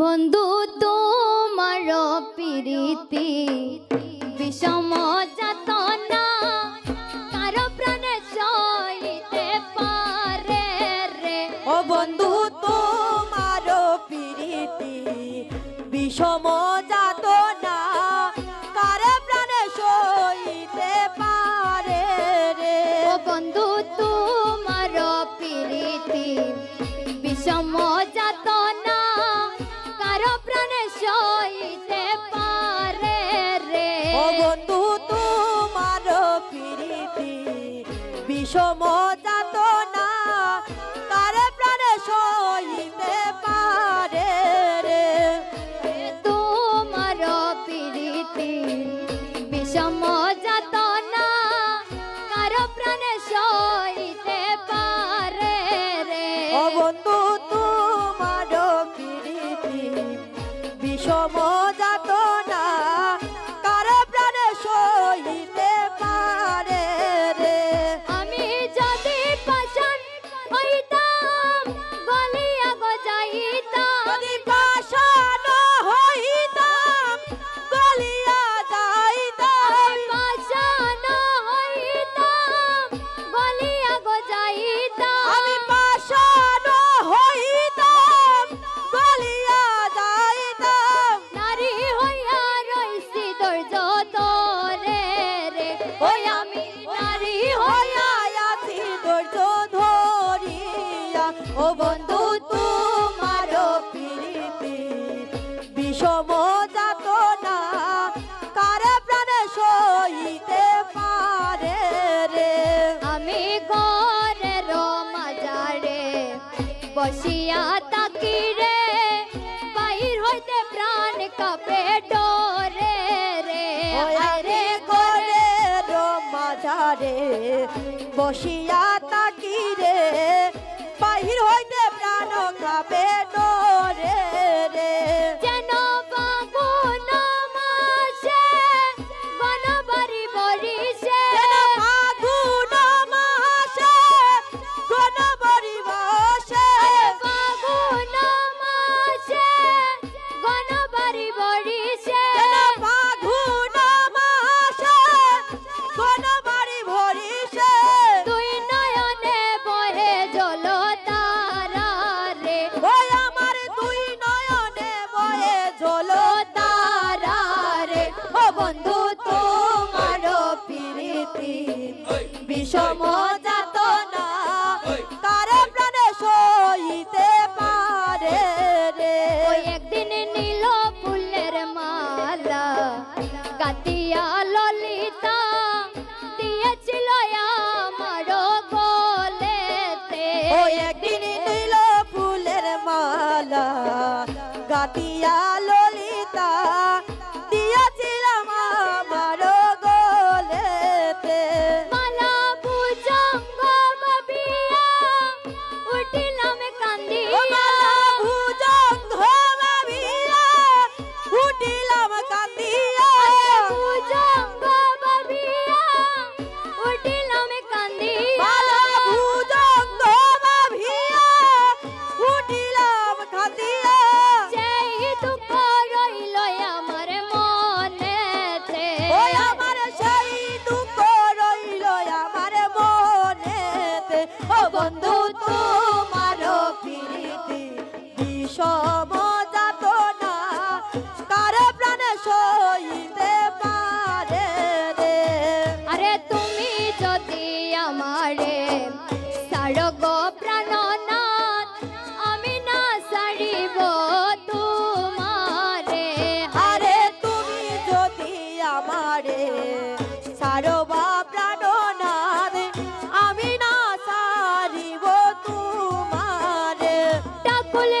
বন্ধু তোমার প্রীতি বিষম যাতনা কার প্রাণে সইতে পারে রে। ও বন্ধু তোমার প্রীতি বিষম যাতনা কার প্রাণে সইতে রে। বন্ধু তোমার প্রীতি বিষম যাতনা Hadi সমজাত না কারে প্রাণে সইতে পারে রে? আমি ঘরের মাজারে বসিয়া তাকি রে বাইর হইতে প্রাণ কাপে ডরে রে। আরে ঘরের মাজারে বসিয়া বন্ধু তোমার প্রীতি বিষম পারে। সারবা প্রাণনাথ আমি না সারিব তোমার। ডাকলে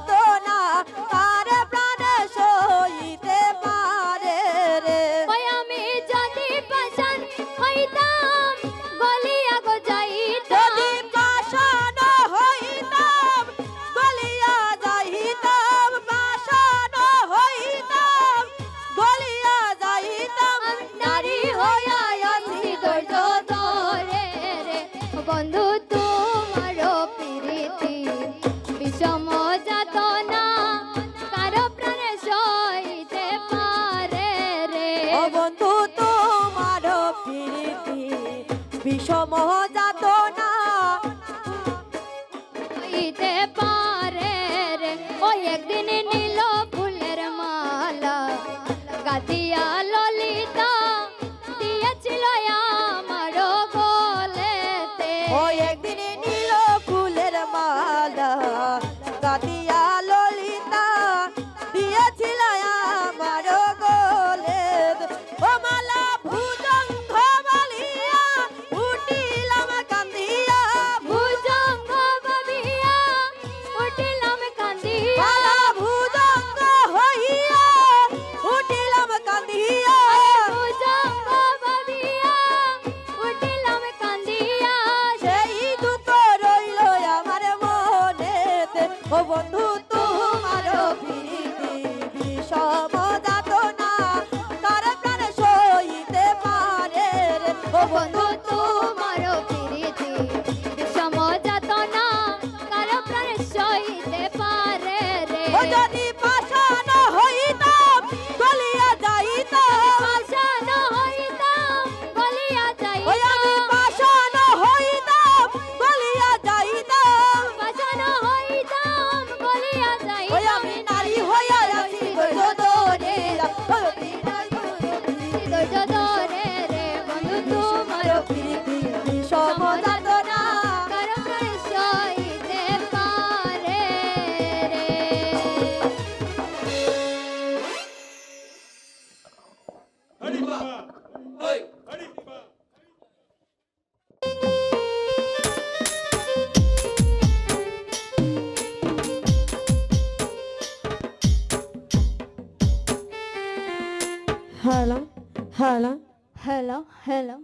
বন্ধু একদিন ஹலோ ஹலோ ஹலோ